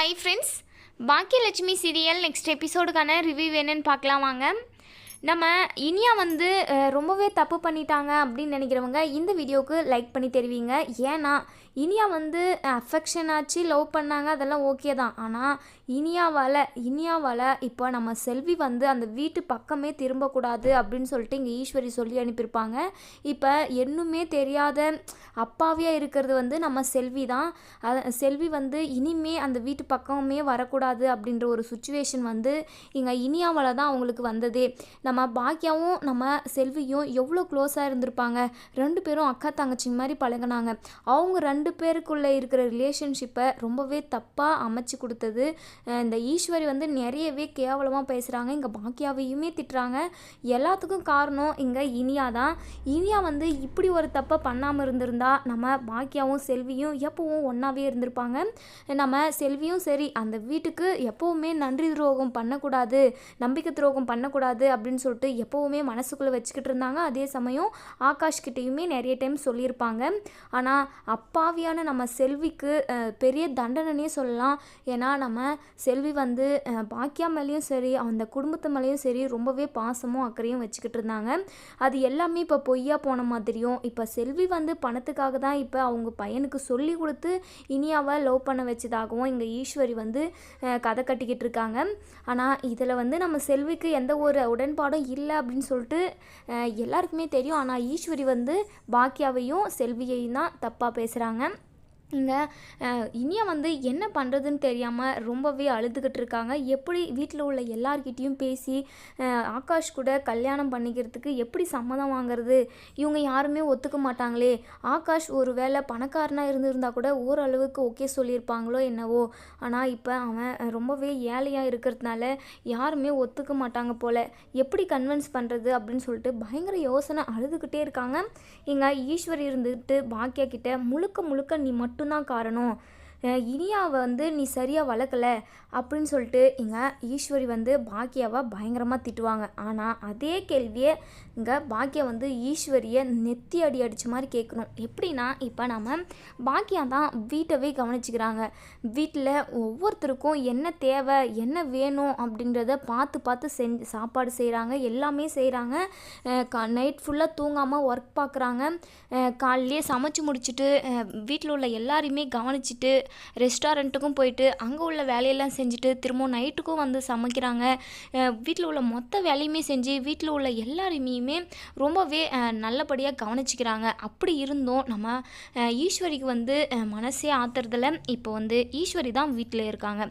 Hi friends Bhagyalakshmi serial next எபிசோடுக்கான review என்னன்னு பார்க்கலாம் வாங்க. நம்ம இனியா வந்து ரொம்பவே தப்பு பண்ணிட்டாங்க அப்படின்னு நினைக்கிறவங்க இந்த வீடியோவுக்கு லைக் பண்ணி தெரிவிங்க. ஏன்னா இனியா வந்து அஃபெக்ஷன் ஆச்சு லவ் பண்ணாங்க அதெல்லாம் ஓகே தான். ஆனால் இனியாவால் இனியாவால் இப்போ நம்ம செல்வி வந்து அந்த வீட்டு பக்கமே திரும்பக்கூடாது அப்படின்னு சொல்லிட்டு இங்கே ஈஸ்வரி சொல்லி அனுப்பியிருப்பாங்க. இப்போ இன்னுமே தெரியாத அப்பாவியாக இருக்கிறது வந்து நம்ம செல்வி தான். செல்வி வந்து இனிமே அந்த வீட்டு பக்கமே வரக்கூடாது அப்படின்ற ஒரு சுச்சுவேஷன் வந்து இங்கே இனியாவால் தான் அவங்களுக்கு வந்ததே. நம்ம பாக்கியாவும் நம்ம செல்வியும் எவ்வளோ க்ளோஸாக இருந்திருப்பாங்க. ரெண்டு பேரும் அக்கா தங்கச்சி மாதிரி பழகினாங்க. அவங்க ரெண்டு பேருக்குள்ளே இருக்கிற ரிலேஷன்ஷிப்பை ரொம்பவே தப்பாக அமைச்சு கொடுத்தது. இந்த ஈஸ்வரி வந்து நிறையவே கேவலமாக பேசுகிறாங்க இங்கே பாக்கியாவையுமே திட்டுறாங்க. எல்லாத்துக்கும் காரணம் இங்கே இனியா தான். இனியா வந்து இப்படி ஒரு தப்பை பண்ணாமல் இருந்திருந்தா நம்ம பாக்கியாவும் செல்வியும் எப்பவும் ஒன்றாவே இருந்திருப்பாங்க. நம்ம செல்வியும் சரி அந்த வீட்டுக்கு எப்போவுமே நன்றி துரோகம் பண்ணக்கூடாது நம்பிக்கை துரோகம் பண்ணக்கூடாது அப்படின்னு சொல்லிட்டு எப்போவுமே மனசுக்குள்ளே வச்சுக்கிட்டு இருந்தாங்க. அதே சமயம் ஆகாஷ் கிட்டேயுமே நிறைய டைம் சொல்லியிருப்பாங்க. ஆனால் அப்பா ஆவியான நம்ம செல்விக்கு பெரிய தண்டனைனே சொல்லலாம். ஏன்னா நம்ம செல்வி வந்து பாக்கியா மேலேயும் சரி அந்த குடும்பத்து மேலேயும் சரி ரொம்பவே பாசமும் அக்கறையும் வச்சுக்கிட்டு இருந்தாங்க. அது எல்லாமே இப்போ பொய்யா போன மாதிரியும் இப்போ செல்வி வந்து பணத்துக்காக தான் இப்போ அவங்க பையனுக்கு சொல்லி கொடுத்து இனியாவை லவ் பண்ண வச்சதாகவும் இங்கே ஈஸ்வரி வந்து கதை கட்டிக்கிட்டு இருக்காங்க. ஆனால் இதில் வந்து நம்ம செல்விக்கு எந்த ஒரு உடன்பாடும் இல்லை அப்படின்னு சொல்லிட்டு எல்லாருக்குமே தெரியும். ஆனால் ஈஸ்வரி வந்து பாக்கியாவையும் செல்வியையும் தான் தப்பாக பேசுகிறாங்க இங்கே இனியா வந்து என்ன பண்ணுறதுன்னு தெரியாமல் ரொம்பவே அழுதுகிட்டு இருக்காங்க. எப்படி வீட்டில் உள்ள எல்லார்கிட்டேயும் பேசி ஆகாஷ் கூட கல்யாணம் பண்ணிக்கிறதுக்கு எப்படி சம்மதம் வாங்குறது? இவங்க யாருமே ஒத்துக்க மாட்டாங்களே. ஆகாஷ் ஒரு வேளை பணக்காரனாக இருந்திருந்தா கூட ஓரளவுக்கு ஓகே சொல்லியிருப்பாங்களோ என்னவோ. ஆனால் இப்போ அவன் ரொம்பவே ஏழையாக இருக்கிறதுனால யாருமே ஒத்துக்க மாட்டாங்க போல். எப்படி கன்வின்ஸ் பண்ணுறது அப்படின்னு சொல்லிட்டு பயங்கர யோசனை அழுதுகிட்டே இருக்காங்க. இங்கே ஈஸ்வரி இருந்துட்டு பாக்கியா கிட்ட முழுக்க முழுக்க நீ மட்டும்தான் காரணம். இனியாவை வந்து நீ சரியாக வளர்க்கல அப்படின்னு சொல்லிட்டு இங்கே ஈஸ்வரி வந்து பாக்கியாவை பயங்கரமாக திட்டுவாங்க. ஆனால் அதே கேள்வியை இங்கே பாக்கியா வந்து ஈஸ்வரியை நெத்தி அடி அடித்த மாதிரி கேட்கணும் எப்படின்னா இப்போ நம்ம பாக்கியா தான் வீட்டவே கவனிச்சுக்கிறாங்க. வீட்டில் ஒவ்வொருத்தருக்கும் என்ன தேவை என்ன வேணும் அப்படின்றத பார்த்து பார்த்து செஞ்சு சாப்பாடு செய்கிறாங்க எல்லாமே செய்கிறாங்க நைட் ஃபுல்லாக தூங்காமல் ஒர்க் பார்க்குறாங்க காலையிலே சமைச்சு முடிச்சுட்டு வீட்டில் உள்ள எல்லாரையுமே கவனிச்சிட்டு ரெஸ்டாரண்ட்டுக்கும் போயிட்டு அங்கே உள்ள வேலையெல்லாம் செஞ்சுட்டு திரும்ப நைட்டுக்கும் வந்து சமைக்கிறாங்க. வீட்டில் உள்ள மொத்த வேலையுமே செஞ்சு வீட்டில் உள்ள எல்லாரையுமே ரொம்பவே நல்லபடியாக கவனிச்சிக்கிறாங்க. அப்படி இருந்தும் நம்ம ஈஸ்வரிக்கு வந்து மனசே ஆத்துறதில் இப்போ வந்து ஈஸ்வரி தான் வீட்டில் இருக்காங்க.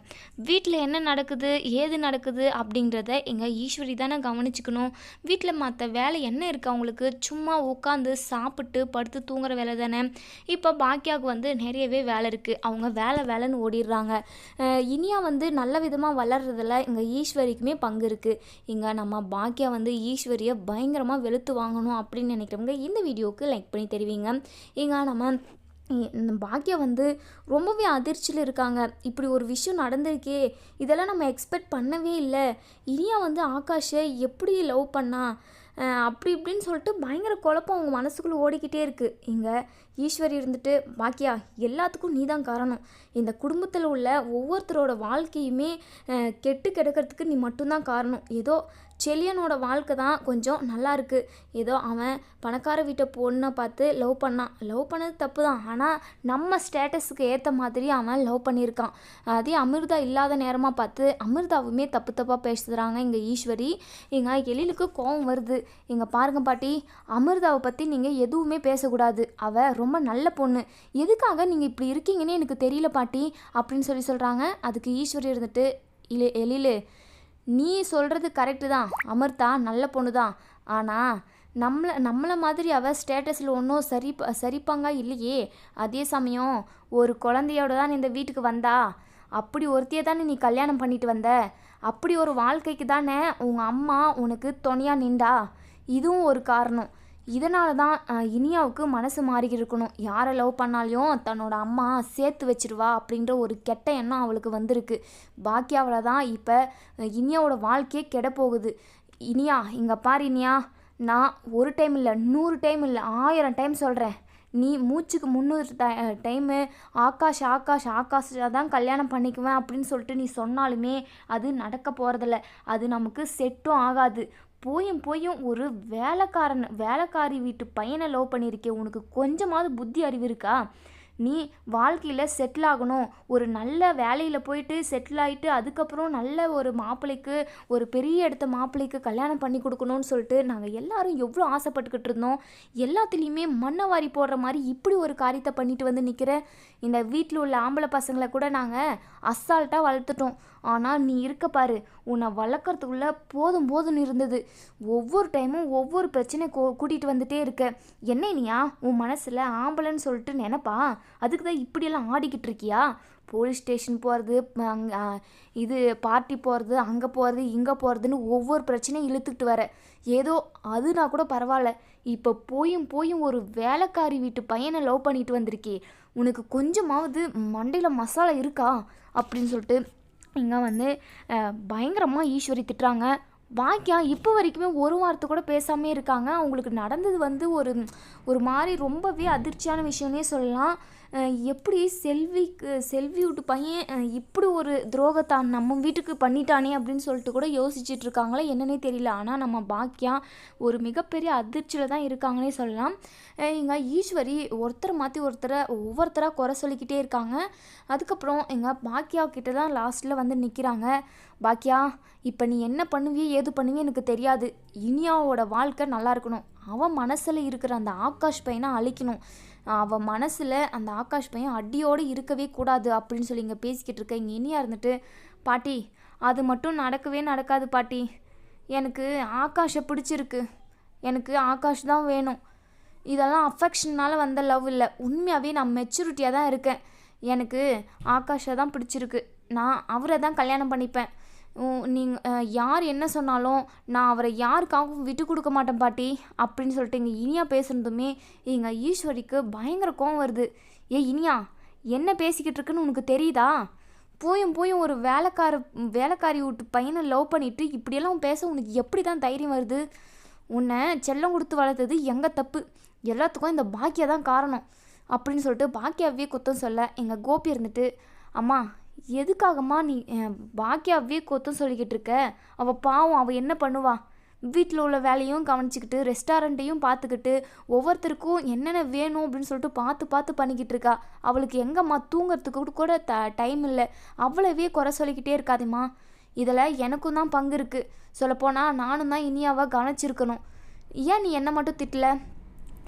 வீட்டில் என்ன நடக்குது ஏது நடக்குது அப்படின்றத எங்கள் ஈஸ்வரி தானே கவனிச்சுக்கணும். வீட்டில் மற்ற வேலை என்ன இருக்குது அவங்களுக்கு? சும்மா உட்காந்து சாப்பிட்டு படுத்து தூங்குற வேலை தானே? இப்போ பாக்கியாவுக்கு வந்து நிறையவே வேலை இருக்குது அவங்க வேலை வேலைன்னு ஓடிடுறாங்க. இனியா வந்து நல்ல விதமாக வளர்றதுல இங்கே ஈஸ்வரிக்குமே பங்கு இருக்குது இங்கே நம்ம பாக்கியா வந்து ஈஸ்வரியை பயங்கரமாக வெளுத்து வாங்கணும் அப்படின்னு நினைக்கிறவங்க இந்த வீடியோவுக்கு லைக் பண்ணி தெரிவிங்க. இங்கே நம்ம இந்த பாக்கியா வந்து ரொம்பவே அதிர்ச்சியில் இருக்காங்க. இப்படி ஒரு விஷயம் நடந்திருக்கே இதெல்லாம் நம்ம எக்ஸ்பெக்ட் பண்ணவே இல்லை. இனியா வந்து ஆகாஷை எப்படி லவ் பண்ணா? அப்படி இப்படின்னு சொல்லிட்டு பயங்கர குழப்பம் அவங்க மனசுக்குள்ளே ஓடிக்கிட்டே இருக்குது இங்கே ஈஸ்வரி இருந்துட்டு பாக்கியா எல்லாத்துக்கும் நீ தான் காரணம். இந்த குடும்பத்தில் உள்ள ஒவ்வொருத்தரோட வாழ்க்கையுமே கெட்டு கிடக்கிறதுக்கு நீ மட்டும்தான் காரணம். ஏதோ செலியனோட வாழ்க்கை தான் கொஞ்சம் நல்லா இருக்குது ஏதோ அவன் பணக்கார வீட்டை பொண்ணை பார்த்து லவ் பண்ணான். லவ் பண்ணது தப்பு தான். ஆனால் நம்ம ஸ்டேட்டஸுக்கு ஏற்ற மாதிரி அவன் லவ் பண்ணியிருக்கான். அதே அமிர்தா இல்லாத நேரமாக பார்த்து அமிர்தாவுமே தப்பு தப்பாக பேசுகிறாங்க இங்கே ஈஸ்வரி. எங்கள் எழிலுக்கு கோவம் வருது. இங்கே பாருங்க பாட்டி அமிர்தாவை பற்றி நீங்கள் எதுவுமே பேசக்கூடாது. அவள் ரொம்ப நல்ல பொண்ணு. எதுக்காக நீங்கள் இப்படி இருக்கீங்கன்னு எனக்கு தெரியல பாட்டி அப்படின்னு சொல்லி சொல்கிறாங்க அதுக்கு ஈஸ்வரி இருந்துட்டு இல்லை எழிலு நீ சொல்கிறது கரெக்டு தான். அமிர்தா நல்ல பொண்ணு தான் ஆனால் நம்மளை நம்மளை மாதிரி அவள் ஸ்டேட்டஸில் ஒன்றும் சரி சரிப்பாங்க இல்லையே. அதே சமயம் ஒரு குழந்தையோட தான் இந்த வீட்டுக்கு வந்தா. அப்படி ஒருத்தியை தானே நீ கல்யாணம் பண்ணிட்டு வந்த. அப்படி ஒரு வாழ்க்கைக்கு தானே உங்கள் அம்மா உனக்கு துணையாக நின்றா. இதுவும் ஒரு காரணம். இதனால தான் இனியாவுக்கு மனசு மாறி இருக்கணும். யாரை லவ் பண்ணாலையும் தன்னோட அம்மா சேர்த்து வச்சிருவா அப்படின்ற ஒரு கெட்ட எண்ணம் அவளுக்கு வந்திருக்கு. பாக்கியாவில் தான் இப்போ இனியாவோட வாழ்க்கையே கெடப்போகுது இனியா இங்கே பாரு இனியா. நான் ஒரு டைம் இல்லை நூறு டைம் இல்லை ஆயிரம் டைம் சொல்கிறேன் நீ மூச்சுக்கு முந்நூறு ட டைமு ஆகாஷ் ஆகாஷ் ஆகாஷாக தான் கல்யாணம் பண்ணிக்குவேன் அப்படின்னு சொல்லிட்டு நீ சொன்னாலுமே அது நடக்க போகிறதில்ல அது நமக்கு செட்டும் ஆகாது. போயும் போயும் ஒரு வேலைக்காரன் வேலைக்காரி வீட்டு பையனை லவ் பண்ணியிருக்கே உனக்கு கொஞ்சமாவது புத்தி அறிவு இருக்கா? நீ வாழ்க்கையில் செட்டில் ஆகணும். ஒரு நல்ல வேலையில் போயிட்டு செட்டில் ஆகிட்டு அதுக்கப்புறம் நல்ல ஒரு மாப்பிள்ளைக்கு ஒரு பெரிய இடத்த மாப்பிள்ளைக்கு கல்யாணம் பண்ணி கொடுக்கணும்னு சொல்லிட்டு நாங்கள் எல்லாரும் எவ்வளோ ஆசைப்பட்டுக்கிட்டு இருந்தோம். எல்லாத்துலேயுமே மண்ணை வாரி போடுற மாதிரி இப்படி ஒரு காரியத்தை பண்ணிட்டு வந்து நிற்கிற இந்த வீட்டில் உள்ள ஆம்பளை பசங்களை கூட நாங்கள் அசால்ட்டாக வளர்த்துட்டோம். ஆனால் நீ இருக்க பாரு உன்னை வளர்க்குறதுக்குள்ள போதும் போதும்னு இருந்தது. ஒவ்வொரு டைமும் ஒவ்வொரு பிரச்சனை கூ கூட்டிகிட்டு வந்துட்டே இருக்க. என்ன நீயா? உன் மனசில் ஆம்பளைன்னு சொல்லிட்டு நினப்பா? அதுக்கு தான் இப்படியெல்லாம் ஆடிக்கிட்டு இருக்கியா? போலீஸ் ஸ்டேஷன் போகிறது இது பார்ட்டி போகிறது அங்கே போகிறது இங்கே போகிறதுன்னு ஒவ்வொரு பிரச்சனையும் இழுத்துக்கிட்டு வர. ஏதோ அதுனா கூட பரவாயில்ல. இப்போ போயும் போயும் ஒரு வேலைக்காரி வீட்டு பையனை லவ் பண்ணிட்டு வந்திருக்கே. உனக்கு கொஞ்சமாவது மண்டையில் மசாலா இருக்கா? அப்படின்னு சொல்லிட்டு இங்கே வந்து பயங்கரமாக ஈஸ்வரி திட்டுறாங்க. பாக்கியா இப்போ வரைக்குமே ஒரு வாரத்தை கூட பேசாமே இருக்காங்க. அவங்களுக்கு நடந்தது வந்து ஒரு ஒரு மாதிரி ரொம்பவே அதிர்ச்சியான விஷயம்னே சொல்லலாம். எப்படி செல்விக்கு செல்வி வீட்டு பையன் இப்படி ஒரு துரோகத்தான் நம்ம வீட்டுக்கு பண்ணிட்டானே அப்படின்னு சொல்லிட்டு கூட யோசிச்சுட்டு இருக்காங்களே என்னன்னே தெரியல. ஆனால் நம்ம பாக்கியா ஒரு மிகப்பெரிய அதிர்ச்சியில் தான் இருக்காங்கன்னே சொல்லலாம். எங்க ஈஸ்வரி ஒருத்தரை மாற்றி ஒருத்தரை ஒவ்வொருத்தராக குறை சொல்லிக்கிட்டே இருக்காங்க. அதுக்கப்புறம் எங்கள் பாக்கியா கிட்ட தான் லாஸ்ட்டில் வந்து நிற்கிறாங்க பாக்கியா இப்போ நீ என்ன பண்ணுவியே ஏது பண்ணுவியே எனக்கு தெரியாது. இனியாவோட வாழ்க்கை நல்லா இருக்கணும். அவன் மனசில் இருக்கிற அந்த ஆகாஷ் பையனை அழிக்கணும். அவன் மனசில் அந்த ஆகாஷ் பையன் அடியோடு இருக்கவே கூடாது அப்படின்னு சொல்லி இங்கே பேசிக்கிட்டு இருக்க. இங்கே இனியா இருந்துட்டு பாட்டி அது மட்டும் நடக்கவே நடக்காது பாட்டி. எனக்கு ஆகாஷை பிடிச்சிருக்கு. எனக்கு ஆகாஷ் தான் வேணும். இதெல்லாம் அஃபெக்ஷனால் வந்த லவ் இல்லை. உண்மையாகவே நான் மெச்சூரிட்டியாக தான் இருக்கேன். எனக்கு ஆகாஷை தான் பிடிச்சிருக்கு. நான் அவரை தான் கல்யாணம் பண்ணிப்பேன். நீங்கள் யார் என்ன சொன்னாலும் நான் அவரை யாருக்காகவும் விட்டு கொடுக்க மாட்டேன் பாட்டி அப்படின்னு சொல்லிட்டு இங்கே இனியா பேசுனதுமே எங்கள் ஈஸ்வரிக்கு பயங்கர கோவம் வருது. ஏ இனியா என்ன பேசிக்கிட்டு இருக்குன்னு உனக்கு தெரியுதா? போயும் போயும் ஒரு வேலைக்கார வேலைக்காரி விட்டு பையனை லவ் பண்ணிட்டு இப்படியெல்லாம் பேச உனக்கு எப்படி தான் தைரியம் வருது? உன்னை செல்லம் கொடுத்து வளர்த்தது எங்கள் தப்பு? எல்லாத்துக்கும் இந்த பாக்கியா தான் காரணம் அப்படின்னு சொல்லிட்டு பாக்கியாவே குத்தம் சொல்ல எங்கள் கோபி இருந்துட்டு அம்மா எதுக்காகம்மா நீ பாக்கியாவே கொத்தம் சொல்லிக்கிட்டு இருக்க? அவள் பாவம் அவள் என்ன பண்ணுவா? வீட்டில் உள்ள வேலையும் கவனிச்சிக்கிட்டு ரெஸ்டாரண்ட்டையும் பார்த்துக்கிட்டு ஒவ்வொருத்தருக்கும் என்னென்ன வேணும் அப்படின்னு சொல்லிட்டு பார்த்து பார்த்து பண்ணிக்கிட்டு இருக்கா. அவளுக்கு எங்கம்மா தூங்குறதுக்கு கூட- த டைம் இல்லை. அவ்வளவே குறை சொல்லிக்கிட்டே இருக்காதேம்மா. இதில் எனக்கும் தான் பங்கு இருக்குது சொல்லப்போனால் நானும் தான் இனியாவை கவனிச்சிருக்கணும். ஏன் நீ என்ன மட்டும் திட்டல?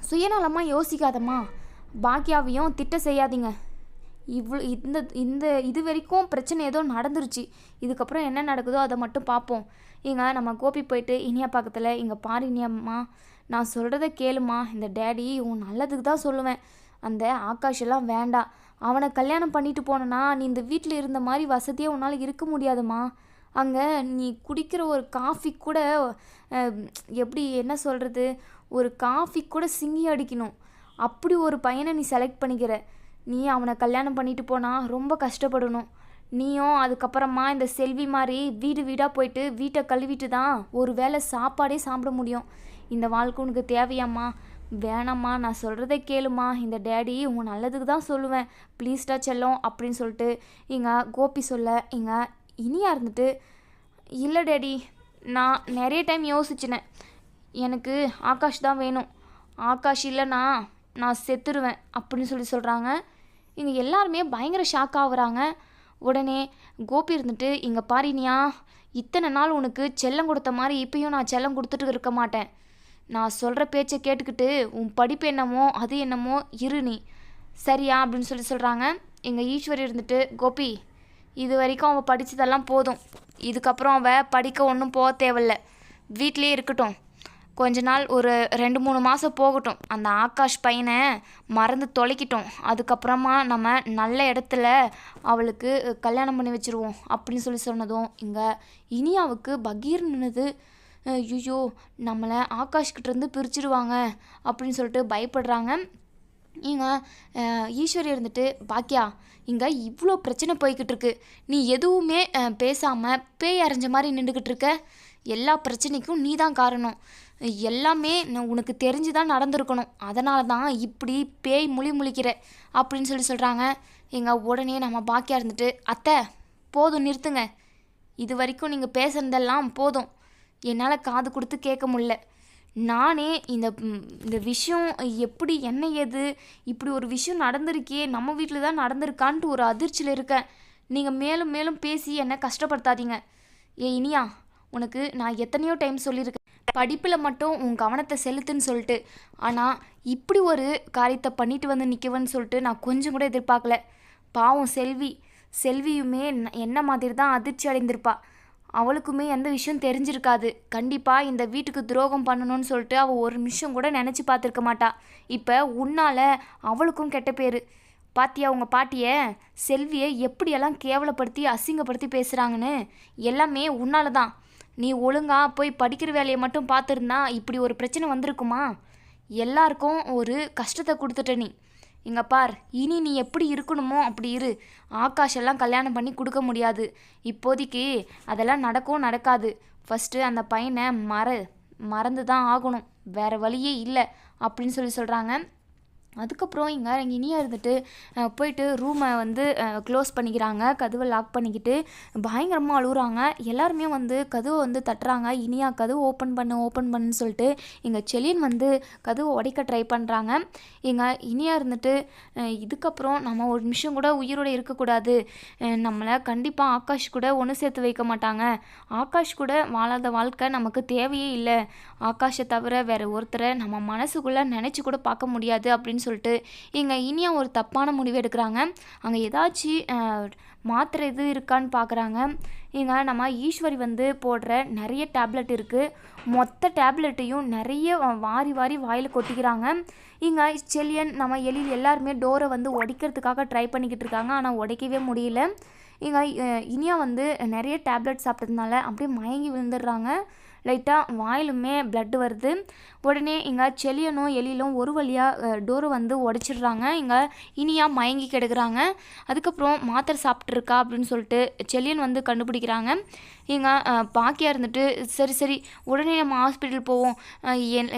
சுயநலமாக யோசிக்காதம்மா. பாக்கியாவையும் திட்ட செய்யாதீங்க. இவ்வளோ இந்த இந்த இது வரைக்கும் பிரச்சனை ஏதோ நடந்துருச்சு. இதுக்கப்புறம் என்ன நடக்குதோ அதை மட்டும் பார்ப்போம். ஏங்க நம்ம கோபி போயிட்டு இனியா பக்கத்தில் இங்கே பாரு இனியாம்மா நான் சொல்கிறத கேளுமா இந்த டேடி உன் நல்லதுக்கு தான் சொல்லுவேன். அந்த ஆகாஷ் எல்லாம் வேண்டாம். அவனை கல்யாணம் பண்ணிட்டு போனனா நீ இந்த வீட்டில் இருந்த மாதிரி வசதியாக உன்னால் இருக்க முடியாதும்மா. அங்கே நீ குடிக்கிற ஒரு காஃபி கூட எப்படி என்ன சொல்கிறது ஒரு காஃபி கூட சிங்கி அடிக்கணும். அப்படி ஒரு பையனை நீ செலக்ட் பண்ணிக்கிற. நீ அவனை கல்யாணம் பண்ணிட்டு போனால் ரொம்ப கஷ்டப்படணும். நீயும் அதுக்கப்புறமா இந்த செல்வி மாதிரி வீடு வீடாக போயிட்டு வீட்டை கழுவிட்டு தான் ஒரு வேளை சாப்பாடே சாப்பிட முடியும். இந்த வாழ்க்கை உனக்கு தேவையாம்மா? வேணாம்மா நான் சொல்கிறத கேளுமா இந்த டேடி உன் நல்லதுக்கு தான் சொல்லுவேன். ப்ளீஸ்டா செல்லம் அப்படின்னு சொல்லிட்டு இங்கே கோபி சொல்ல இங்கே இனியாக இருந்துட்டு இல்லை டேடி நான் நிறைய டைம் யோசிச்சினேன். எனக்கு ஆகாஷ் தான் வேணும். ஆகாஷ் இல்லைனா நான் செத்துருவேன் அப்படின்னு சொல்லி சொல்கிறாங்க இங்கே எல்லாருமே பயங்கர ஷாக் ஆகுறாங்க. உடனே கோபி இருந்துட்டு இங்கே பாரினியா இத்தனை நாள் உனக்கு செல்லம் கொடுத்த மாதிரி இப்பயும் நான் செல்லம் கொடுத்துட்டு இருக்க மாட்டேன். நான் சொல்கிற பேச்சை கேட்டுக்கிட்டு உன் படிப்பு என்னமோ அது என்னமோ இரு நீ. சரியா? அப்படின்னு சொல்லி சொல்கிறாங்க எங்கள் ஈஸ்வரி இருந்துட்டு கோபி இது வரைக்கும் அவள் படித்ததெல்லாம் போதும். இதுக்கப்புறம் அவள் படிக்க ஒன்றும் போக தேவையில்ல. வீட்டிலே இருக்கட்டும். கொஞ்ச நாள் ஒரு ரெண்டு மூணு மாதம் போகட்டும். அந்த ஆகாஷ் பையனை மறந்து தொலைக்கிட்டோம். அதுக்கப்புறமா நம்ம நல்ல இடத்துல அவளுக்கு கல்யாணம் பண்ணி வச்சுருவோம் அப்படின்னு சொல்லி சொன்னதும் இங்கே இனியாவுக்கு பகீர் நின்னுது ஐயோ நம்மளை ஆகாஷ்கிட்டேருந்து பிரிச்சிடுவாங்க அப்படின்னு சொல்லிட்டு பயப்படுறாங்க. இங்க ஈஸ்வரி இருந்துட்டு பாக்கியா இங்கே இவ்வளோ பிரச்சனை போய்கிட்டு இருக்கு. நீ எதுவுமே பேசாமல் பேய் அரைஞ்ச மாதிரி நின்றுக்கிட்டு இருக்க. எல்லா பிரச்சனைக்கும் நீ தான் காரணம். எல்லாமே நான் உனக்கு தெரிஞ்சு தான் நடந்திருக்கணும். அதனால தான் இப்படி பேய் முழி முழிக்கிற அப்படின்னு சொல்லி சொல்கிறாங்க எங்கள் உடனே நம்ம பாக்கியா இருந்துட்டு அத்தை போதும் நிறுத்துங்க. இது வரைக்கும் நீங்கள் பேசுனதெல்லாம் போதும். என்னால் காது கொடுத்து கேட்க முடியல. நானே இந்த இந்த விஷயம் எப்படி என்ன ஏது இப்படி ஒரு விஷயம் நடந்திருக்கே நம்ம வீட்டில் தான் நடந்திருக்கான்ட்டு ஒரு அதிர்ச்சியில் இருக்கேன். நீங்கள் மேலும் மேலும் பேசி என்னை கஷ்டப்படுத்தாதீங்க. ஏ இனியா உனக்கு நான் எத்தனையோ டைம் சொல்லியிருக்கேன். படிப்பில் மட்டும் உன் கவனத்தை செலுத்துன்னு சொல்லிட்டு. ஆனால் இப்படி ஒரு காரியத்தை பண்ணிட்டு வந்து நிற்கவன்னு சொல்லிட்டு நான் கொஞ்சம் கூட எதிர்பார்க்கல. பாவம் செல்வி. செல்வியுமே என்ன- என்ன மாதிரி தான் அதிர்ச்சி அடைந்திருப்பா. அவளுக்குமே எந்த விஷயம் தெரிஞ்சிருக்காது. கண்டிப்பாக இந்த வீட்டுக்கு துரோகம் பண்ணணும்னு சொல்லிட்டு அவள் ஒரு நிமிஷம் கூட நினச்சி பார்த்துருக்க மாட்டா. இப்போ உன்னால் அவளுக்கும் கெட்ட பேர். பாத்தியா உங்கள் பாட்டியை? செல்வியை எப்படியெல்லாம் கேவலப்படுத்தி அசிங்கப்படுத்தி பேசுகிறாங்கன்னு எல்லாமே உன்னால தான் நீ ஒழுங்கா போய் படிக்கிற வேலையை மட்டும் பார்த்துருந்தா இப்படி ஒரு பிரச்சனை வந்திருக்குமா? எல்லாருக்கும் ஒரு கஷ்டத்தை கொடுத்துட்ட நீ. இங்கே பார் இனி நீ எப்படி இருக்கணுமோ அப்படி இரு. ஆகாஷெல்லாம் கல்யாணம் பண்ணி கொடுக்க முடியாது. இப்போதைக்கு அதெல்லாம் நடக்கும் நடக்காது. ஃபஸ்ட்டு அந்த பையனை மற மறந்து தான் ஆகணும். வேறு வழியே இல்லை அப்படின்னு சொல்லி சொல்கிறாங்க அதுக்கப்புறம் இங்கே இனியாக இருந்துட்டு போயிட்டு ரூமை வந்து க்ளோஸ் பண்ணிக்கிறாங்க. கதவை லாக் பண்ணிக்கிட்டு பயங்கரமாக அழுகுறாங்க. எல்லாருமே வந்து கதவை வந்து தட்டுறாங்க. இனியா கதவு ஓப்பன் பண்ணு ஓப்பன் பண்ணுன்னு சொல்லிட்டு எங்கள் செலின் வந்து கதவை உடைக்க ட்ரை பண்ணுறாங்க எங்கள் இனியா இருந்துட்டு இதுக்கப்புறம் நம்ம ஒரு நிமிஷம் கூட உயிரோடு இருக்கக்கூடாது. நம்மளை கண்டிப்பாக ஆகாஷ் கூட ஒன்று சேர்த்து வைக்க மாட்டாங்க. ஆகாஷ் கூட வாழாத வாழ்க்கை நமக்கு தேவையே இல்லை. ஆகாஷை தவிர வேறு ஒருத்தரை நம்ம மனசுக்குள்ளே நினச்சி கூட பார்க்க முடியாது அப்படின்னு அப்படின்னு சொல்லிட்டு இங்கே இனியா ஒரு தப்பான முடிவு எடுக்கிறாங்க. அங்கே ஏதாச்சும் மாத்திரை இது இருக்கான்னு பார்க்குறாங்க இங்கே நம்ம ஈஸ்வரி வந்து போடுற நிறைய டேப்லெட் இருக்குது மொத்த டேப்லெட்டையும் நிறைய வாரி வாரி வாயில் கொட்டிக்கிறாங்க. இங்கே செல்லியன் நம்ம எலியில் எல்லாருமே டோரை வந்து உடைக்கிறதுக்காக ட்ரை பண்ணிக்கிட்டு இருக்காங்க. ஆனால் உடைக்கவே முடியல. இங்கே இனியா வந்து நிறைய டேப்லெட் சாப்பிட்டதுனால அப்படியே மயங்கி விழுந்துடுறாங்க. லைட்டாக வாயிலுமே blood வருது. உடனே இங்கே செலியனும் எலியிலும் ஒரு வழியாக டோரை வந்து உடச்சிடுறாங்க. இங்கே இனியா மயங்கி கிடக்குறாங்க. அதுக்கப்புறம் மாத்திரை சாப்பிட்ருக்கா அப்படின்னு சொல்லிட்டு செலியன் வந்து கண்டுபிடிக்கிறாங்க. இங்கே பாக்கியா இருந்துட்டு சரி சரி உடனே நம்ம ஹாஸ்பிட்டல் போவோம்.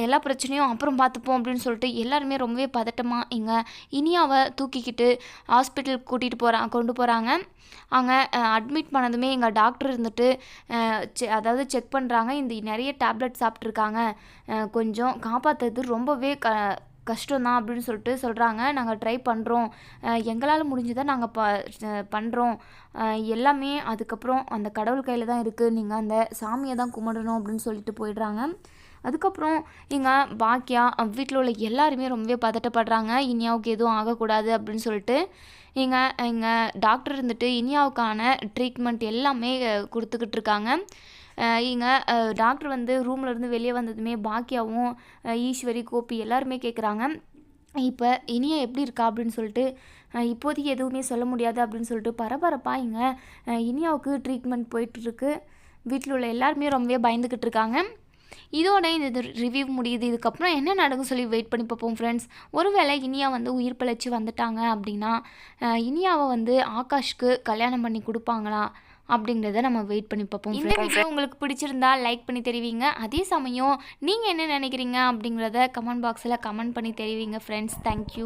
எல்லா பிரச்சனையும் அப்புறம் பார்த்துப்போம் அப்படின்னு சொல்லிட்டு எல்லாருமே ரொம்பவே பதட்டமாக இங்கே இனியாவை தூக்கிக்கிட்டு ஹாஸ்பிட்டலுக்கு கூட்டிகிட்டு போகிறாங்க கொண்டு போகிறாங்க அங்கே அட்மிட் பண்ணதுமே எங்கள் டாக்டர் இருந்துட்டு செ- அதாவது செக் பண்ணுறாங்க இந்த நிறைய டேப்லெட் சாப்பிட்ருக்காங்க கொஞ்சம் காப்பாற்றுறது ரொம்பவே க கஷ்டம்தான் அப்படின்னு சொல்லிட்டு சொல்கிறாங்க நாங்கள் ட்ரை பண்ணுறோம் எங்களால் முடிஞ்சதை நாங்கள் ப பண்ணுறோம் எல்லாமே அதுக்கப்புறம் அந்த கடவுள் கையில் தான் இருக்குது நீங்கள் அந்த சாமியை தான் கும்பிடணும் அப்படின்னு சொல்லிட்டு போயிடுறாங்க. அதுக்கப்புறம் இங்கே பாக்கியா வீட்டில் உள்ள எல்லாருமே ரொம்பவே பதட்டப்படுறாங்க. இனியாவுக்கு எதுவும் ஆகக்கூடாது அப்படின்னு சொல்லிட்டு இங்கே எங்கள் டாக்டர் இருந்துட்டு இனியாவுக்கான ட்ரீட்மெண்ட் எல்லாமே கொடுத்துக்கிட்டு இருக்காங்க. இங்கே டாக்டர் வந்து ரூம்ல இருந்து வெளியே வந்ததுமே பாக்கியாவும் ஈஸ்வரி கோபி எல்லாருமே கேட்குறாங்க இப்போ இனியா எப்படி இருக்கா அப்படின்னு சொல்லிட்டு இப்போதைக்கு எதுவுமே சொல்ல முடியாது அப்படின்னு சொல்லிட்டு பரபரப்பாக இங்கே இனியாவுக்கு ட்ரீட்மெண்ட் போயிட்டுருக்கு. வீட்டில் உள்ள எல்லாருமே ரொம்பவே பயந்துக்கிட்டு இருக்காங்க. இதோட இந்த ரிவ்யூ முடியுது. இதுக்கப்புறம் என்ன நடக்கும் சொல்லி வெயிட் பண்ணி பார்ப்போம் ஃப்ரெண்ட்ஸ் ஒருவேளை இனியா வந்து உயிர் பிழைச்சி வந்துட்டாங்க அப்படின்னா இனியாவை வந்து ஆகாஷ்க்கு கல்யாணம் பண்ணி கொடுப்பாங்களா? அப்படிங்கிறத நம்ம வெயிட் பண்ணி பார்ப்போம் இந்த வீடியோ உங்களுக்கு பிடிச்சிருந்தா லைக் பண்ணி தெரிவிங்க. அதே சமயம் நீங்கள் என்ன நினைக்கிறீங்க அப்படிங்கிறத கமெண்ட் பாக்ஸில் கமெண்ட் பண்ணி தெரிவிங்க ஃப்ரெண்ட்ஸ் தேங்க்யூ